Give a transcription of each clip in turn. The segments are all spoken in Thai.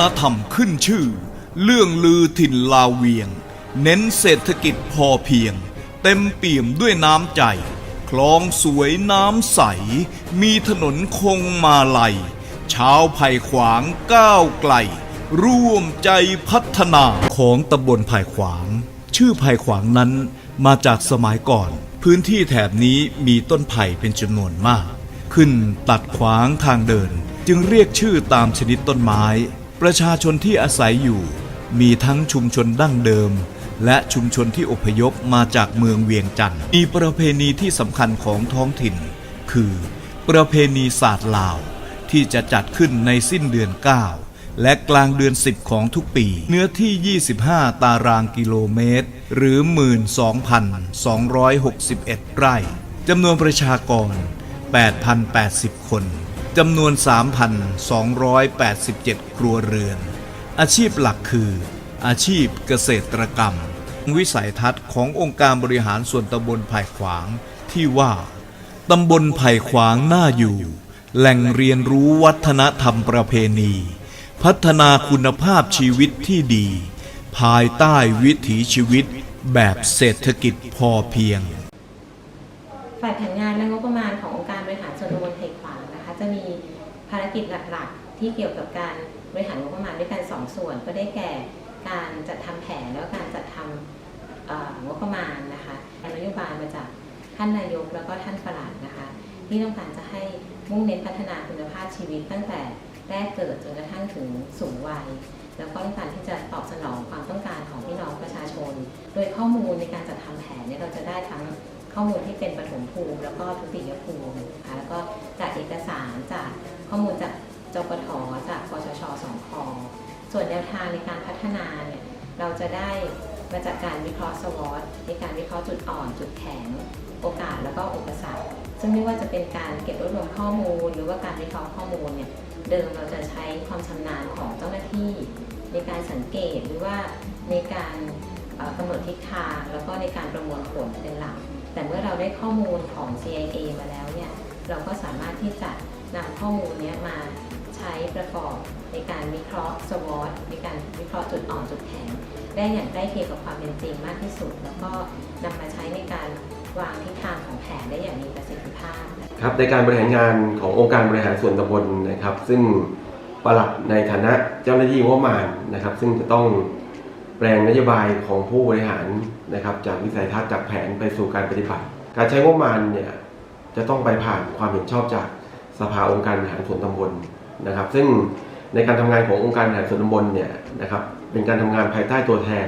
นธรรมขึ้นชื่อ เรื่องลือถิ่นลาเวียง เน้นเศรษฐกิจพอเพียง เต็มเปี่ยมด้วยน้ำใจ คลองสวยน้ำใส มีถนนคงมาลัยชาวไผ่ขวางก้าวไกล ร่วมใจพัฒนาของตำบลไผ่ขวาง ชื่อไผ่ขวางนั้นมาจากสมัยก่อน พื้นที่แถบนี้มีต้นไผ่เป็นจำนวนมาก ขึ้นตัดขวางทางเดิน จึงเรียกชื่อตามชนิดต้นไม้ ประชาชนที่อาศัยอยู่ มีทั้งชุมชนดั้งเดิม และชุมชนที่อพยพมาจากเมืองเวียงจันทร์มีประเพณีที่สำคัญของท้องถิ่น คือ ประเพณีศาสตร์ลาว ที่จะจัดขึ้นในสิ้นเดือน 9 และกลางเดือน 10 ของทุกปี เนื้อที่ 25 ตารางกิโลเมตร หรือ 12,261 ไร่จำนวนประชากร 8,080 คน จำนวน 3,287 ครัวเรือน อาชีพหลักคือ อาชีพเกษตรกรรม วิสัยทัศน์ขององค์การบริหารส่วนตำบลไผ่ขวางที่ว่าตำบลไผ่ขวางน่าอยู่ แหล่งเรียนรู้วัฒนธรรมประเพณี พัฒนาคุณภาพชีวิตที่ดี ภายใต้วิถีชีวิตแบบเศรษฐกิจพอเพียง ฝ่ายแผนงานและงบประมาณของ จะมีภารกิจหลักๆ ที่เกี่ยวกับการบริหารงบประมาณด้วยกันสองส่วน ก็ได้แก่การจัดทำแผนแล้วการจัดทำงบประมาณนะคะนโยบายมาจากท่านนายกแล้วก็ท่านประหลัดนะคะ ที่ต้องการจะให้มุ่งเน้นพัฒนาคุณภาพชีวิตตั้งแต่แรกเกิดจนกระทั่งถึงสูงวัย แล้วก็ต้องการที่จะตอบสนองความต้องการของพี่น้องประชาชน โดยข้อมูลในการจัดทำแผนเนี่ยเราจะได้ทั้ง ข้อมูลที่เป็นปฐมภูมิ แล้วก็ทุติยภูมินะคะแล้วก็จากเอกสารจากข้อมูลจากจปทจากกชชสองคอส่วนแนวทางในการพัฒนาเนี่ยเราจะได้มาจากการวิเคราะห์สวอตในการวิเคราะห์จุดอ่อน จุดแข็ง โอกาสแล้วก็อุปสรรค ซึ่งไม่ว่าจะเป็นการเก็บรวบรวมข้อมูล หรือว่าการวิเคราะห์ข้อมูลเนี่ยเดิมเราจะใช้ความชำนาญของเจ้าหน้าที่ ในการสังเกตหรือว่าในการกำหนดทิศทางแล้วก็ในการประมวลผลเป็นหลัก แต่เมื่อเราได้ข้อมูลของ CIA มาแล้วเนี่ยเราก็สามารถที่จะนำข้อมูลนี้มาใช้ประกอบในการวิเคราะห์ SWOT ในการวิเคราะห์จุดอ่อนจุดแข็งได้อย่างใกล้เคียงกับความเป็นจริงมากที่สุด แล้วก็นำมาใช้ในการวางทิศทางของแผนได้อย่างมีประสิทธิภาพครับในการบริหารงานขององค์การบริหารส่วนตำบลนะครับ ซึ่งปลัดในฐานะเจ้าหน้าที่งบประมาณนะครับ ซึ่งจะต้อง แปลงนโยบายของผู้บริหารนะครับ จากวิสัยทัศน์จากแผนไปสู่การปฏิบัติ การใช้งบประมาณเนี่ยจะต้องไปผ่านความเห็นชอบจากสภาองค์การบริหารส่วนตำบลนะครับ ซึ่งในการทำงานขององค์การบริหารส่วนตำบลเนี่ยนะครับเป็นการทำงานภายใต้ตัวแทน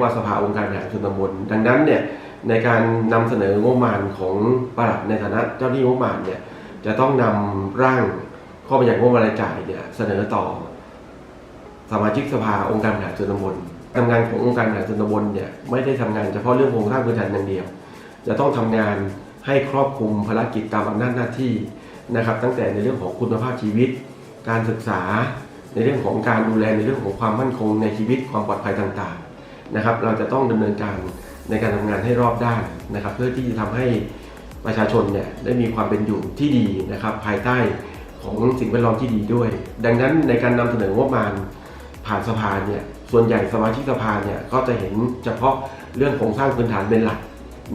ว่าสภาองค์การบริหารส่วนตำบล ดังนั้นเนี่ยในการนำเสนองบประมาณของปลัดในฐานะเจ้าหน้าที่งบประมาณเนี่ยจะต้องนำร่างข้อบัญญัติงบประมาณรายจ่ายเนี่ยเสนอต่อสมาชิกสภาองค์การบริหารส่วนตำบล ทำงานขององค์การบริหารส่วนตำบลเนี่ยไม่ได้ทำงานเฉพาะเรื่องโครงสร้างพื้นฐานอย่างเดียว จะต้องทำงานให้ครอบคลุมภารกิจตามอำนาจหน้าที่นะครับ ตั้งแต่ในเรื่องของคุณภาพชีวิต การศึกษา ในเรื่องของการดูแลในเรื่องของความมั่นคงในชีวิตความปลอดภัยต่างๆนะครับ เราจะต้องดำเนินการในการทำงานให้รอบด้านนะครับ เพื่อที่จะทำให้ประชาชนเนี่ยได้มีความเป็นอยู่ที่ดีนะครับ ภายใต้ของสิ่งแวดล้อมที่ดีด้วย ดังนั้นในการนำเสนองบประมาณ ผ่านสภาเนี่ยส่วนใหญ่สมาชิกสภาเนี่ยก็จะเห็นเฉพาะเรื่องโครงสร้างพื้นฐานเป็นหลัก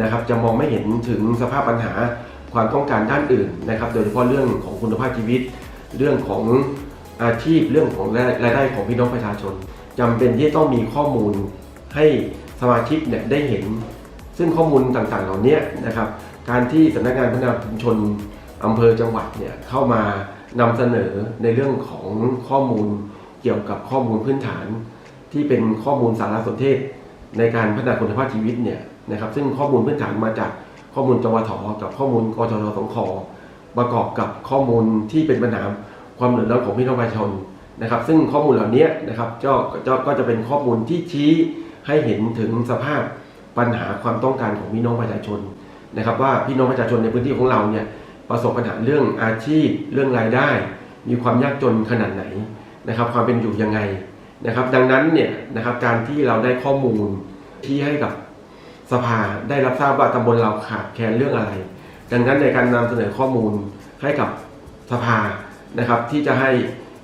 นะครับ จะมองไม่เห็นถึงสภาพปัญหาความต้องการด้านอื่นนะครับ โดยเฉพาะเรื่องของคุณภาพชีวิต เรื่องของอาชีพเรื่องของรายได้ของพี่น้องประชาชนจำเป็นที่ต้องมีข้อมูลให้สมาชิกเนี่ยได้เห็น ซึ่งข้อมูลต่างๆ เหล่านี้นะครับ การที่สำนักงานพัฒนาชุมชนอำเภอจังหวัดเนี่ยเข้ามานำเสนอในเรื่องของข้อมูล เกี่ยวกับข้อมูลพื้นฐาน ที่เป็นข้อมูลสารสนเทศ ในการพัฒนาคุณภาพชีวิตเนี่ยนะครับซึ่งข้อมูลพื้นฐานมาจากข้อมูลจวทกับข้อมูลกจทสงขประกอบกับข้อมูลที่เป็นปัญหาความเดือดร้อนของพี่น้องประชาชนนะครับ ซึ่งข้อมูลเหล่านี้นะครับก็ก็จะเป็นข้อมูลที่ชี้ให้เห็นถึงสภาพปัญหาความต้องการของพี่น้องประชาชนนะครับ ว่าพี่น้องประชาชนในพื้นที่ของเราเนี่ยประสบปัญหาเรื่องอาชีพ เรื่องรายได้ มีความยากจนขนาดไหน นะครับความเป็นอยู่ยังไงนะครับดังนั้นเนี่ยนะครับการที่เราได้ข้อมูลที่ให้กับสภาได้รับทราบว่าตำบลเราขาดแคลนเรื่องอะไร ดังนั้นในการนำเสนอข้อมูลให้กับสภานะครับที่จะให้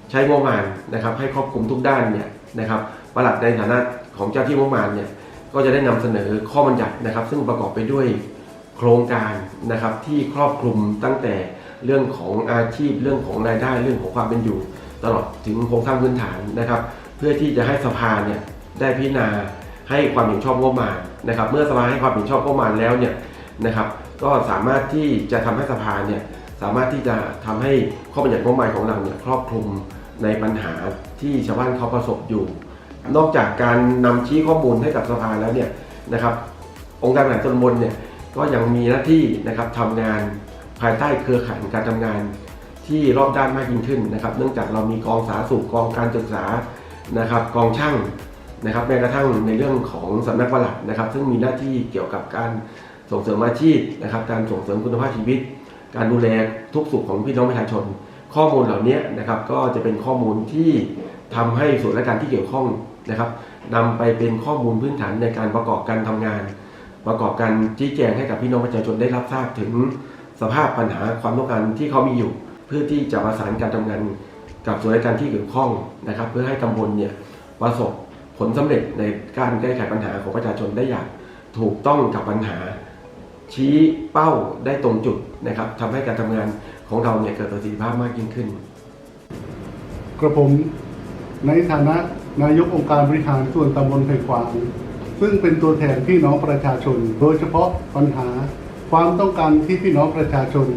ใช้งบประมาณนะครับให้ครอบคลุมทุกด้านเนี่ยนะครับประหลัดในฐานะของเจ้าที่งบประมาณเนี่ยก็จะได้นำเสนอข้อบัญญัตินะครับ ซึ่งประกอบไปด้วยโครงการนะครับที่ครอบคลุมตั้งแต่เรื่องของอาชีพเรื่องของรายได้เรื่องของความเป็นอยู่ ตลอดถึงโครงสร้างพื้นฐานนะครับ เพื่อที่จะให้สภาเนี่ยได้พิจารณาให้ความเห็นชอบงบประมาณนะครับ เมื่อสภาให้ความเห็นชอบงบประมาณแล้วเนี่ยนะครับ ก็สามารถที่จะทำให้สภาเนี่ยสามารถที่จะทำให้ข้อบัญญัติงบประมาณของเราเนี่ยครอบคลุมในปัญหาที่ชาวบ้านเขาประสบอยู่ นอกจากการนำชี้ข้อมูลให้กับสภาแล้วเนี่ยนะครับ องค์การบริหารส่วนตำบลเนี่ยก็ยังมีหน้าที่นะครับทำงานภายใต้เครือข่ายการทำงาน ที่รอบด้านมากยิ่งขึ้นนะครับเนื่องจากเรามีกองสาธารณสุขกองการศึกษานะครับกองช่างนะครับแม้กระทั่งในเรื่องของสำนักปลัดนะครับ ซึ่งมีหน้าที่เกี่ยวกับการส่งเสริมอาชีพนะครับการส่งเสริมคุณภาพชีวิต การดูแลทุกสุขของพี่น้องประชาชน ข้อมูลเหล่านี้นะครับก็จะเป็นข้อมูลที่ทำให้ส่วนราชการที่เกี่ยวข้องนะครับนำไปเป็นข้อมูลพื้นฐานในการประกอบการทำงาน ประกอบการชี้แจงให้กับพี่น้องประชาชนได้รับทราบถึงสภาพปัญหาความต้องการที่เขามีอยู่ พื่อที่จะประสานการทำงานกับส่วนราชการที่เกี่ยวข้องนะครับ เพื่อให้ตำบลเนี่ยประสบผลสำเร็จในการแก้ไขปัญหาของประชาชนได้อย่างถูกต้องกับปัญหา ชี้เป้าได้ตรงจุดนะครับทำให้การทำงานของเราเนี่ยเกิดประสิทธิภาพมากยิ่งขึ้น กระผมในฐานะนายกองค์การบริหารส่วนตำบลไผ่ขวางซึ่งเป็นตัวแทนพี่น้องประชาชน โดยเฉพาะปัญหาความต้องการที่พี่น้องประชาชน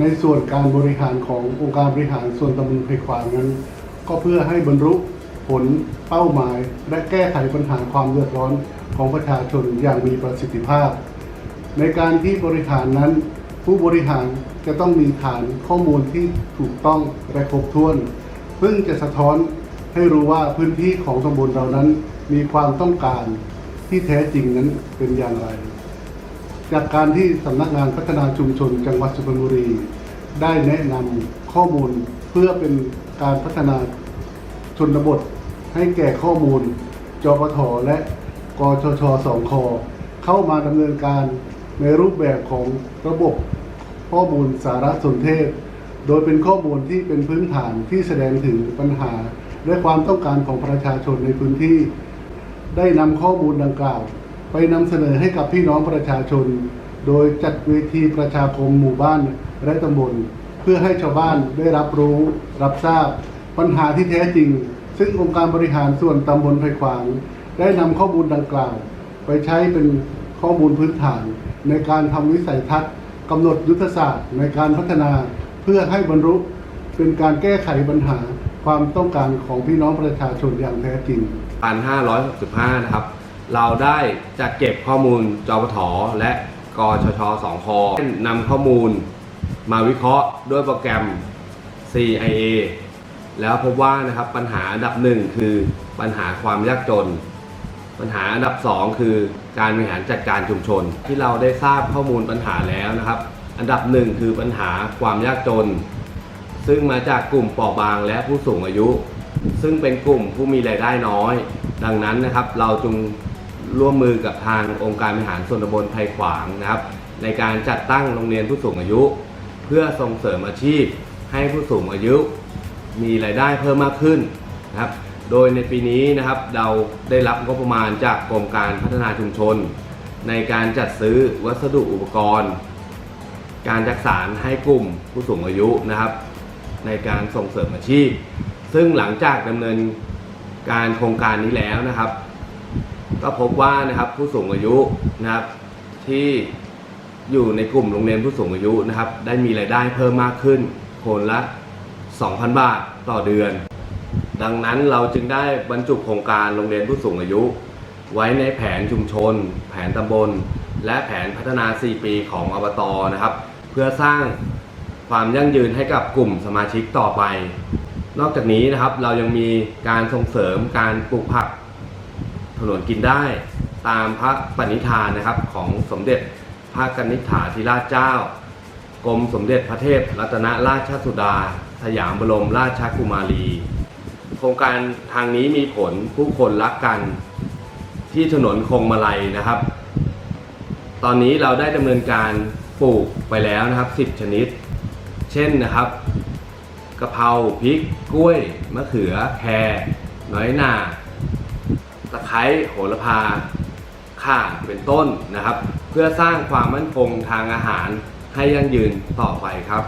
ในส่วนการบริหารขององค์การบริหารส่วนตำบลไผ่ขวางนั้น ก็เพื่อให้บรรลุผลเป้าหมาย และแก้ไขปัญหาความเดือดร้อนของประชาชนอย่างมีประสิทธิภาพ ในการที่บริหารนั้น ผู้บริหารจะต้องมีฐานข้อมูลที่ถูกต้องและครบถ้วน ซึ่งจะสะท้อนให้รู้ว่าพื้นที่ของตำบลเรานั้นมีความต้องการที่แท้จริงนั้นเป็นอย่างไร จากการที่สำนักงานพัฒนาชุมชนจังหวัดสุพรรณบุรี ได้แนะนำข้อมูลเพื่อเป็นการพัฒนาชนบท ให้แก่ข้อมูลจปทและกชชสองคเข้ามาดำเนินการในรูปแบบของระบบข้อมูลสารสนเทศ โดยเป็นข้อมูลที่เป็นพื้นฐานที่แสดงถึงปัญหา และความต้องการของประชาชนในพื้นที่ ได้นำข้อมูลดังกล่าว ไปนำเสนอให้กับพี่น้องประชาชน โดยจัดเวทีประชาคมหมู่บ้านและตำบล เพื่อให้ชาวบ้านได้รับรู้ รับทราบ ปัญหาที่แท้จริง ซึ่งองค์การบริหารส่วนตำบลไผ่ขวาง ได้นำข้อมูลดังกล่าว ไปใช้เป็นข้อมูลพื้นฐาน ในการทำวิสัยทัศน์กำหนดยุทธศาสตร์ในการพัฒนาเพื่อให้บรรลุเป็นการแก้ไขปัญหาความต้องการของพี่น้องประชาชนอย่างแท้จริง 1565 นะครับ เราได้จัดเก็บข้อมูลจปทและกชชสองคนำข้อมูลมาวิเคราะห์ด้วยโปรแกรม CIA แล้วพบว่านะครับปัญหาอันดับหนึ่งคือปัญหาความยากจน ปัญหาอันดับสองคือการบริหารจัดการชุมชน ที่เราได้ทราบข้อมูลปัญหาแล้วนะครับ อันดับหนึ่งคือปัญหาความยากจน ซึ่งมาจากกลุ่มเปราะบางและผู้สูงอายุ ซึ่งเป็นกลุ่มผู้มีรายได้น้อย ดังนั้นนะครับ เราจึง ร่วมมือกับทางองค์การบริหารส่วนตำบลไผ่ขวางนะครับ ในการจัดตั้งโรงเรียนผู้สูงอายุ เพื่อส่งเสริมอาชีพ ให้ผู้สูงอายุ มีรายได้เพิ่มมากขึ้นนะครับ โดยในปีนี้นะครับเราได้รับงบประมาณจากกรมการพัฒนาชุมชน ในการจัดซื้อวัสดุอุปกรณ์ การจักสารให้กลุ่มผู้สูงอายุนะครับ ในการส่งเสริมอาชีพ ซึ่งหลังจากดำเนินการโครงการนี้แล้วนะครับ ก็พบว่านะครับผู้สูงอายุนะครับที่อยู่ในกลุ่มโรงเรียนผู้สูงอายุนะครับ ได้มีรายได้เพิ่มมากขึ้นคนละ 2,000 บาทต่อเดือน ดังนั้นเราจึงได้บรรจุโครงการโรงเรียนผู้สูงอายุ ไว้ในแผนชุมชน แผนตำบล และแผนพัฒนา 4 ปีของอบตนะครับ เพื่อสร้างความยั่งยืนให้กับกลุ่มสมาชิกต่อไป นอกจากนี้นะครับเรายังมีการส่งเสริมการปลูกผัก ถนนกินได้ตามพระปณิธานนะครับของสมเด็จพระกนิษฐาธิราชเจ้า กรมสมเด็จพระเทพรัตนราชสุดา สยามบรมราชกุมารี โครงการทางนี้มีผลผู้คนรักกันที่ถนนคงมาลัยนะครับ ตอนนี้เราได้ดำเนินการปลูกไปแล้วนะครับ 10 ชนิด เช่นนะครับกะเพราพริก กล้วย มะเขือ แครน้อยหนาะไคร้โหระพาข่าเป็นต้นนะครับ เพื่อสร้างความมั่นคงทางอาหารให้ยั่งยืนต่อไปครับ